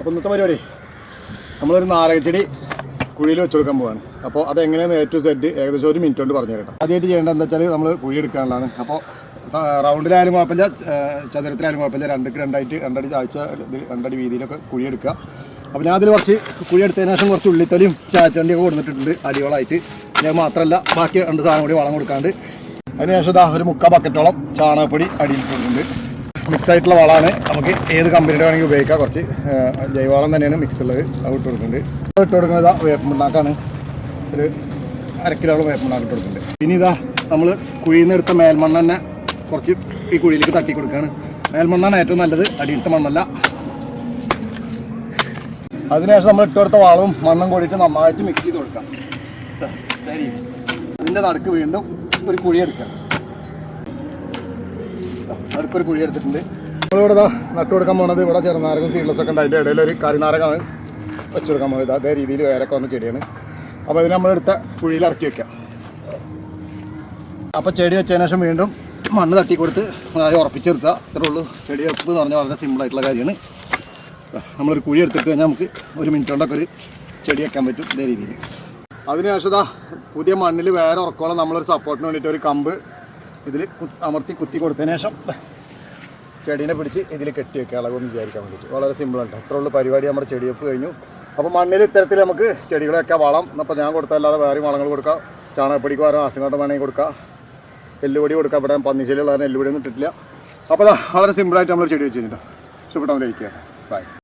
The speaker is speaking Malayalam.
അപ്പോൾ ഇന്നത്തെ പരിപാടി? നമ്മളൊരു നാരകച്ചെടി ചെടി കുഴിയിൽ വെച്ച് കൊടുക്കാൻ പോവാണ്. അപ്പോൾ അതെങ്ങനെയാണ് എ ടു സെഡ് ഏകദേശം ഒരു മിനിറ്റ് കൊണ്ട് പറഞ്ഞു തരട്ടെ. ആദ്യമായിട്ട് ചെയ്യേണ്ടത് എന്താ വെച്ചാൽ നമ്മൾ കുഴി എടുക്കാനുള്ളതാണ്. അപ്പോൾ റൗണ്ടിലായാലും കുഴപ്പമില്ല ചതുരത്തിലായാലും കുഴപ്പമില്ല. രണ്ടക്ക് രണ്ടായിട്ട് രണ്ടടി ഇത് രണ്ടടി വീതിയിലൊക്കെ കുഴി എടുക്കുക. അപ്പോൾ ഞാൻ അതിൽ കുറച്ച് കുഴി എടുത്തതിന് ശേഷം കുറച്ച് ഉള്ളിത്തൊലിയും ചാച്ചണ്ടിയൊക്കെ കൊടുത്തിട്ടുണ്ട് അടികളായിട്ട് ഞാൻ മാത്രമല്ല ബാക്കി രണ്ട് സാധനം കൂടി വളം കൊടുക്കാണ്ട്. അതിനുശേഷം ഒരു മുക്കാൽ ബക്കറ്റോളം ചാണകപ്പൊടി അടിയിൽ കൊടുക്കുന്നുണ്ട് മിക്സ് ആയിട്ടുള്ള വളമാണ്. നമുക്ക് ഏത് കമ്പനിയുടെ വേണമെങ്കിൽ ഉപയോഗിക്കാം. കുറച്ച് ജൈവവളം തന്നെയാണ് മിക്സ് ഉള്ളത് അത് ഇട്ട് കൊടുക്കുന്നുണ്ട്. ഇട്ട് കൊടുക്കുന്നത് ഇതാ വേപ്പുണ്ടാക്കാണ് ഒരു അര കിലോളം വേപ്പുണ്ടാക്കി ഇട്ട് കൊടുക്കുന്നുണ്ട്. ഇനി ഇതാ നമ്മൾ കുഴിയിൽ നിന്ന് എടുത്ത മേൽമണ്ണ് തന്നെ കുറച്ച് ഈ കുഴിയിലേക്ക് തട്ടി കൊടുക്കുകയാണ്. മേൽമണ്ണാണ് ഏറ്റവും നല്ലത്. അടിയിലത്തെ മണ്ണല്ല. അതിനുശേഷം നമ്മൾ ഇട്ട് കൊടുത്ത വളവും മണ്ണും കൂടിയിട്ട് നന്നായിട്ട് മിക്സ് ചെയ്ത് കൊടുക്കാം. അതിന്റെ നടുക്ക് വീണ്ടും ഒരു കുഴി എടുക്കാം. അടുത്തൊരു കുഴി എടുത്തിട്ടുണ്ട്. നമ്മളിവിടെ ഇതാ നട്ടു കൊടുക്കാൻ പോണത് ഇവിടെ ചെറുനാരകം സീഡ്ലെസ് ഒക്കെ ഉണ്ട്. അതിന്റെ ഇടയിൽ ഒരു കരിനാരകമാണ് വെച്ച് കൊടുക്കാൻ പോകുന്നത് അതേ രീതിയിൽ വേരൊക്കെ വന്ന ചെടിയാണ്. അപ്പോൾ ഇതിന് നമ്മളെടുത്ത കുഴിയിൽ ഇറക്കി വെക്കാം. അപ്പോൾ ചെടി വെച്ചതിന് ശേഷം വീണ്ടും മണ്ണ് തട്ടി കൊടുത്ത് അതായത് ഉറപ്പിച്ചെടുത്താൽ ഇത്രേ ഉള്ളൂ. ചെടി വെപ്പ് എന്ന് പറഞ്ഞാൽ വളരെ സിമ്പിളായിട്ടുള്ള കാര്യമാണ്. നമ്മളൊരു കുഴി എടുത്തിട്ട് കഴിഞ്ഞാൽ നമുക്ക് ഒരു മിനിറ്റ് കൊണ്ടൊക്കെ ഒരു ചെടി വെക്കാൻ പറ്റും ഇതേ രീതിയിൽ. അതിനുശേഷം പുതിയ മണ്ണിൽ വേറെ ഉറക്കോളം നമ്മളൊരു സപ്പോർട്ടിന് വേണ്ടിയിട്ട് ഒരു കമ്പ് ഇതിൽ അമർത്തി കുത്തി കൊടുത്തതിന് ശേഷം ചെടീനെ പിടിച്ച് ഇതിൽ കെട്ടി വെക്കുക. അളവൊന്നും വിചാരിക്കാൻ വേണ്ടിയിട്ട്. വളരെ സിമ്പിളാണ് അത്ര ഉള്ള പരിപാടി. നമ്മുടെ ചെടിയൊപ്പ് കഴിഞ്ഞു. അപ്പോൾ മണ്ണിൽ ഇത്തരത്തിൽ നമുക്ക് ചെടികളൊക്കെ വളം. അപ്പോൾ ഞാൻ കൊടുത്തല്ലാതെ വേറെ വളങ്ങൾ കൊടുക്കാം. ചാണകപ്പൊടിക്ക് വേറെ ആട്ടുകാട്ടം വേണമെങ്കിൽ കൊടുക്കാം. എല്ലുപൊടി കൊടുക്കാം. ഇവിടെ കാരണം എല്ലുപൊടി ഒന്നും ഇട്ടിട്ടില്ല അപ്പോൾ വളരെ സിമ്പിളായിട്ട് നമ്മൾ ചെടി വെച്ച് കഴിഞ്ഞിട്ടോ ഇഷ്ടപ്പെട്ടാൽ ലയിക്കുക ബൈ